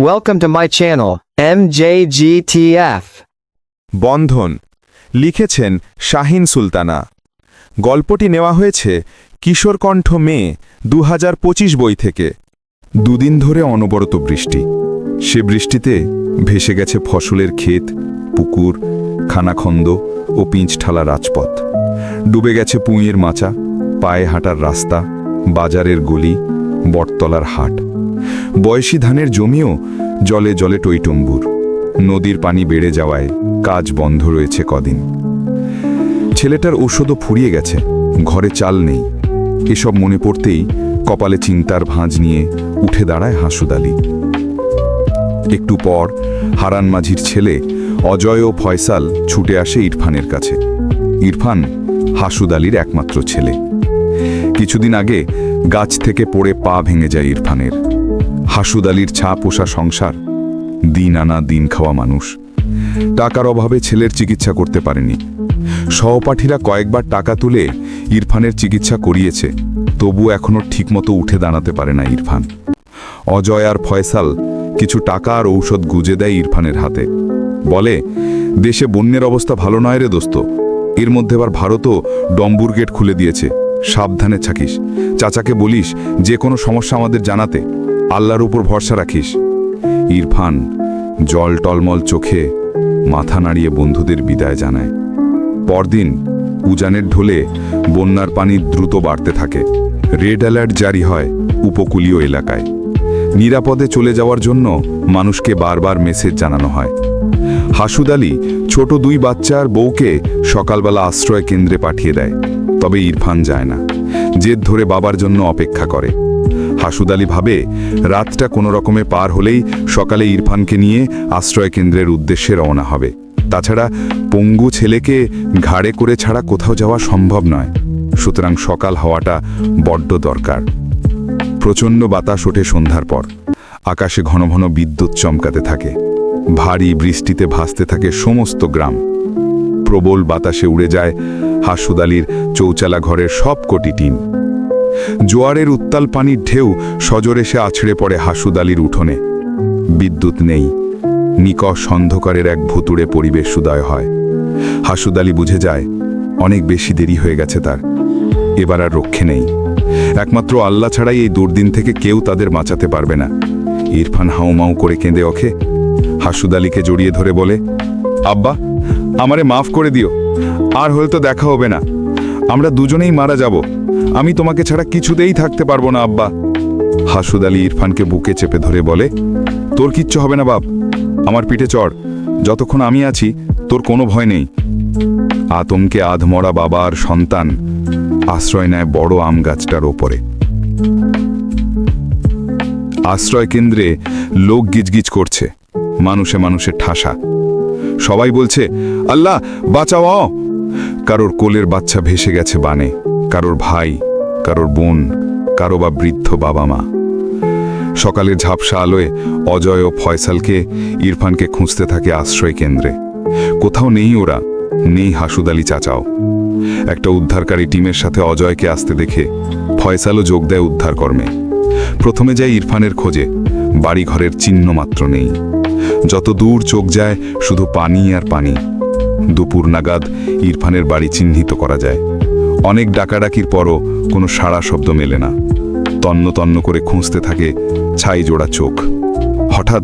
Welcome to my channel, MJGTF. বন্ধন লিখেছেন শাহিন সুলতানা। গল্পটি নেওয়া হয়েছে কিশোরকণ্ঠ মে দু হাজার পঁচিশ বই থেকে। দুদিন ধরে অনবরত বৃষ্টি। সে বৃষ্টিতে ভেসে গেছে ফসলের ক্ষেত পুকুর খানাখন্দ ও পিঞ্চঠালা রাজপথ। ডুবে গেছে পুঁইয়ের মাচা পায়ে হাঁটার রাস্তা বাজারের গলি বটতলার হাট। বয়সী ধানের জমিও জলে জলে টইটম্বুর। নদীর পানি বেড়ে যাওয়ায় কাজ বন্ধ রয়েছে কদিন। ছেলেটার ঔষধও ফুরিয়ে গেছে, ঘরে চাল নেই। এসব মনে পড়তেই কপালে চিন্তার ভাঁজ নিয়ে উঠে দাঁড়ায় হাসুদালি একটু পর হারান মাঝির ছেলে অজয় ও ফয়সাল ছুটে আসে ইরফানের কাছে। ইরফান হাসুদ আলীর একমাত্র ছেলে। কিছুদিন আগে গাছ থেকে পড়ে পা ভেঙে যায় ইরফানের। হাসুদ আলীর ছা পোষা সংসার, দিন আনা দিন খাওয়া মানুষ। টাকার অভাবে ছেলের চিকিৎসা করতে পারেনি। সহপাঠীরা কয়েকবার টাকা তুলে ইরফানের চিকিৎসা করিয়েছে, তবু এখনও ঠিকমতো উঠে দাঁড়াতে পারে না ইরফান। অজয় আর ফয়সাল কিছু টাকা আর ঔষধ গুজে দেয় ইরফানের হাতে। বলে, দেশে বন্যের অবস্থা ভালো নয় রে দোস্ত। এর মধ্যে আবার ভারতও ডম্বুর গেট খুলে দিয়েছে। সাবধানে থাকিস। চাচাকে বলিস, যে কোনো সমস্যা আমাদের জানাতে। আল্লাহর উপর ভরসা রাখিস। ইরফান জল টলমল চোখে মাথা নাড়িয়ে বন্ধুদের বিদায় জানায়। পরদিন উজানের ঢোলে বন্যার পানি দ্রুত বাড়তে থাকে। রেড অ্যালার্ট জারি হয় উপকূলীয় এলাকায়। নিরাপদে চলে যাওয়ার জন্য মানুষকে বারবার মেসেজ জানানো হয়। হাসুদ আলী ছোট দুই বাচ্চার বউকে সকালবেলা আশ্রয় কেন্দ্রে পাঠিয়ে দেয়, তবে ইরফান যায় না। জেদ ধরে বাবার জন্য অপেক্ষা করে। হাসুদ ভাবে রাতটা কোনো রকমে পার হলেই সকালে ইরফানকে নিয়ে আশ্রয় কেন্দ্রের উদ্দেশ্যে রওনা হবে। তাছাড়া পঙ্গু ছেলেকে ঘাড়ে করে ছাড়া কোথাও যাওয়া সম্ভব নয়। সুতরাং সকাল হওয়াটা বড্ড দরকার। প্রচণ্ড বাতাস ওঠে সন্ধ্যার পর। আকাশে ঘন ঘন বিদ্যুৎ চমকাতে থাকে। ভারী বৃষ্টিতে ভাসতে থাকে সমস্ত গ্রাম। প্রবল বাতাসে উড়ে যায় হাসুদ আলীর চৌচালা ঘরের সব কোটি টিন। জোয়ারের উত্তাল পানির ঢেউ সজোরে সে আছড়ে পড়ে হাসুদালির উঠোনে। বিদ্যুৎ নেই। নিকষ অন্ধকারের এক ভুতুড়ে পরিবেশ উদয় হয়। হাসুদ আলী বুঝে যায়, অনেক বেশি দেরি হয়ে গেছে তার। এবার আর রক্ষে নেই। একমাত্র আল্লাহ ছাড়াই এই দুর্দিন থেকে কেউ তাদের বাঁচাতে পারবে না। ইরফান হাউমাউ করে কেঁদে ওঠে। হাসুদ আলীকে জড়িয়ে ধরে বলে, আব্বা, আমারে মাফ করে দিও। আর হয়তো দেখা হবে না। আমরা দুজনেই মারা যাব। আমি তোমাকে ছাড়া কিছুতেই থাকতে পারব না, আব্বা। হাসুদ আলী ইরফানকে বুকে চেপে ধরে বলে, তোর কিচ্ছু হবে না, বাপ। আমার পিঠে চড়। যতক্ষণ আমি আছি, তোর কোনো ভয় নেই। আতঙ্কে আধমরা বাবার সন্তান আশ্রয় নেয় বড় আম গাছটার ওপরে। আশ্রয় কেন্দ্রে লোক গিজগিজ করছে। মানুষে মানুষে ঠাসা। সবাই বলছে, আল্লাহ, বাঁচাও। কারোর কোলের বাচ্চা ভেসে গেছে বানে। কারোর ভাই, কারোর বোন, কারও বা বৃদ্ধ বাবা মা। সকালের ঝাপসা আলোয় অজয় ও ফয়সালকে, ইরফানকে খুঁজতে থাকে আশ্রয় কেন্দ্রে। কোথাও নেই ওরা, নেই হাসুদ আলী চাচাও। একটা উদ্ধারকারী টিমের সাথে অজয়কে আসতে দেখে ফয়সালও যোগ দেয় উদ্ধার কর্মে প্রথমে যায় ইরফানের খোঁজে, বাড়িঘরের চিহ্ন মাত্র নেই। যত দূর চোখ যায়, শুধু পানি আর পানি। দুপুর নাগাদ ইরফানের বাড়ি চিহ্নিত করা যায়। অনেক ডাকাডাকির পরও কোনো সাড়া শব্দ মেলে না। তন্ন তন্ন করে খুঁজতে থাকে ছাই জোড়া চোখ। হঠাৎ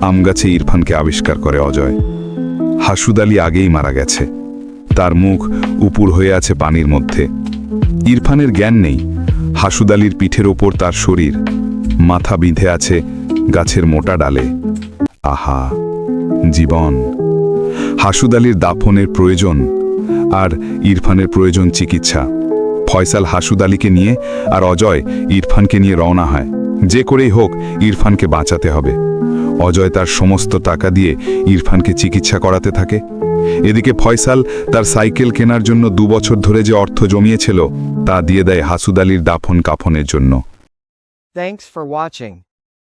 আমগাছে ইরফানকে আবিষ্কার করে অজয়। হাসুদ আলী আগেই মারা গেছে। তার মুখ উপুর হয়ে আছে পানির মধ্যে। ইরফানের জ্ঞান নেই। হাসুদ আলীর পিঠের ওপর তার শরীর। মাথা বিঁধে আছে গাছের মোটা ডালে। আহা, জীবন। হাসুদ আলীর দাফনের প্রয়োজন আর ইরফানের প্রয়োজন চিকিৎসা। ফয়সাল হাসুদ আলীকে নিয়ে আর অজয় ইরফানকে নিয়ে রওনা হয়। যে করেই হোক ইরফানকে বাঁচাতে হবে। অজয় তার সমস্ত টাকা দিয়ে ইরফানকে চিকিৎসা করাতে থাকে। এদিকে ফয়সাল তার সাইকেল কেনার জন্য দু বছর ধরে যে অর্থ জমিয়েছিল, তা দিয়ে দেয় হাসুদ আলীর দাফন কাফনের জন্য। Thanks for watching.